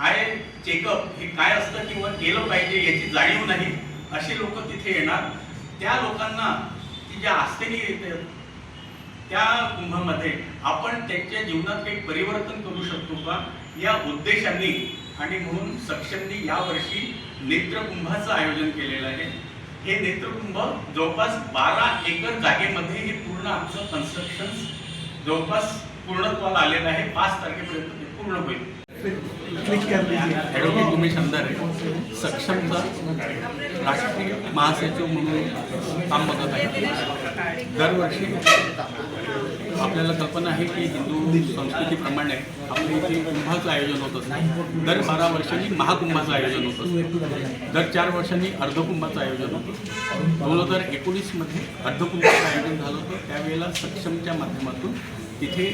I checkup हे काय असतं किंवा केलं पाहिजे याची जाणीव नाही अशी लोक तिथे येणार. त्या लोकांना ती ज्या आस्थेने येतात त्या कुंभामध्ये आपण त्यांच्या जीवनात काही परिवर्तन करू शकतो का? या उद्देशाने आणि म्हणून सक्षमनी यावर्षी नेत्रकुंभाचं आयोजन केलेलं आहे. हे नेत्रकुंभ जवळपास बारा एकर जागेमध्ये हे पूर्ण आमचं कन्स्ट्रक्शन जवळपास पूर्णत्वाला आलेलं आहे. पाच तारखेपर्यंत ते पूर्ण होईल. क्लिक कर लीजिए। ॲडव्होकेट उमेश अंधारे सक्षमचा राष्ट्रीय महासचिव म्हणून काम बघत आहे. दरवर्षी आपल्याला कल्पना आहे की हिंदू संस्कृतीप्रमाणे आपल्या इथे कुंभाचं आयोजन होत असतं. दर बारा वर्षांनी महाकुंभाचं आयोजन होत असतं. दर चार वर्षांनी अर्धकुंभाचं आयोजन होतं. दोन हजार एकोणीसमध्ये अर्धकुंभाचं आयोजन झालं होतं. त्यावेळेला सक्षमच्या माध्यमातून तिथे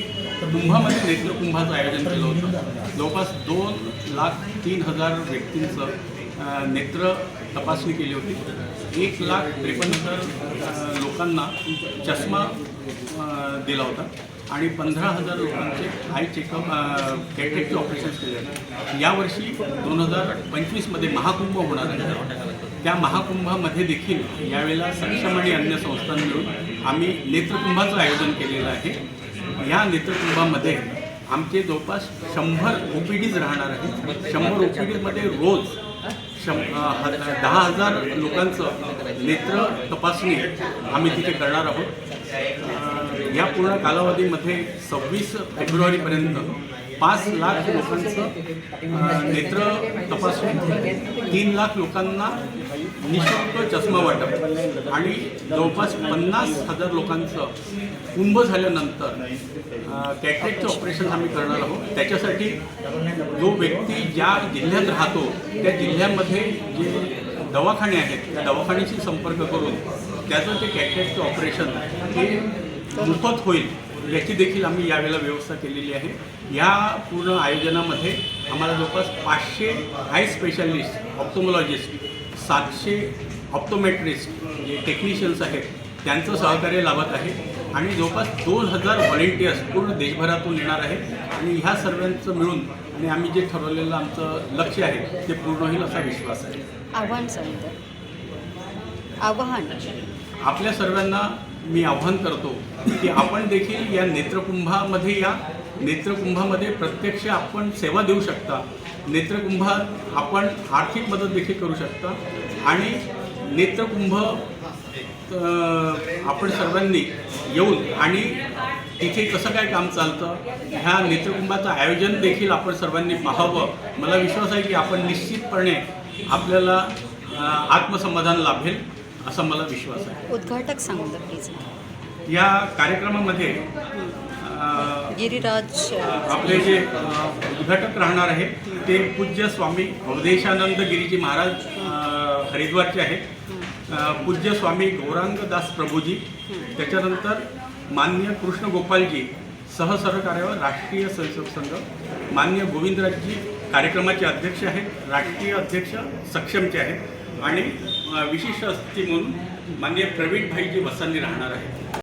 कुंभामध्ये नेत्रकुंभाचं आयोजन केलं होतं. जवळपास दोन लाख तीन हजार व्यक्तींचं नेत्र तपासणी केली होती. एक लाख त्रेपन्न हजार लोकांना चष्मा दिला होता आणि पंधरा हजार लोकांचे आय चेकअप कॅटरेक्टचे ऑपरेशन्स केले होते. यावर्षी दोन हजार पंचवीसमध्ये महाकुंभ होणार आहे. त्या महाकुंभामध्ये देखील यावेळेला सक्षम आणि अन्य संस्था मिळून आम्ही नेत्रकुंभाचं आयोजन केलेलं आहे. या नेतृत्वामध्ये आमचे जवळपास शंभर ओ पी डीज राहणार आहेत. शंभर ओ पी डीजमध्ये रोज शं ह- दहा हजार लोकांचं नेत्र तपासणी आम्ही तिथे करणार आहोत. या पूर्ण कालावधीमध्ये सव्वीस फेब्रुवारीपर्यंत पाच लाख लोकांचं नेत्र तपासणी तीन लाख लोकांना निशुल्क चष्मा वाटप. आणि जवळपास पन्नास हजार लोकांचं कुंभ झाल्यानंतर कॅटरेटचं ऑपरेशन आम्ही करणार आहोत. त्याच्यासाठी जो व्यक्ती ज्या जिल्ह्यात राहतो त्या जिल्ह्यामध्ये जे दवाखाने आहेत त्या दवाखान्याशी संपर्क करून त्याचं ते कॅटरेटचं ऑपरेशन हे मोफत होईल. याची देखील आम्ही यावेळेला व्यवस्था केलेली आहे. या पूर्ण आयोजनामध्ये आम्हाला जवळपास पाचशे आय स्पेशालिस्ट ऑप्टोमॉलॉजिस्ट सातशे ऑप्टोमेट्रिस्ट जे टेक्निशियन्स आहेत त्यांचं सहकार्य लाभत आहे. आणि जवळपास दोन हजार व्हॉलेंटियर्स पूर्ण देशभरातून येणार आहेत. आणि ह्या सर्वांचं मिळून आणि आम्ही जे ठरवलेलं आमचं लक्ष आहे ते पूर्ण होईल असा विश्वास आहे. आव्हान सांगितलं आव्हान. आपल्या सर्वांना मी आव्हान करतो की आपण देखील या नेत्रकुंभामध्ये या. नेत्रकुंभामध्ये प्रत्यक्ष आपण सेवा देऊ शकता. नेत्रकुंभात आपण आर्थिक मदत देखील करू शकता. आणि नेत्रकुंभ आपण सर्वांनी येऊन आणि तिथे कसं काय काम चालतं ह्या नेत्रकुंभाचं आयोजन देखील आपण सर्वांनी पाहावं. मला विश्वास आहे की आपण निश्चितपणे आपल्याला आत्मसमाधान लाभेल. असा मला विश्वास आहे. उद्घाटक सांगून द्या प्लीज. या कार्यक्रमामध्ये गिरिराज आपले जे उद्घाटक राहणार आहेत ते पूज्य स्वामी अवधेशानंद गिरीजी महाराज हरिद्वारचे आहेत. पूज्य स्वामी गौरांगदास प्रभूजी त्याच्यानंतर मान्य कृष्ण गोपालजी सहसहकार्यावर राष्ट्रीय स्वयंसेवक संघ. मान्य गोविंदराजजी कार्यक्रमाचे अध्यक्ष आहेत राष्ट्रीय अध्यक्ष सक्षमचे आहेत. आणि विशिष्ट अतिथी म्हणून मान्य प्रवीण भाईजी वसांनी राहणार आहेत.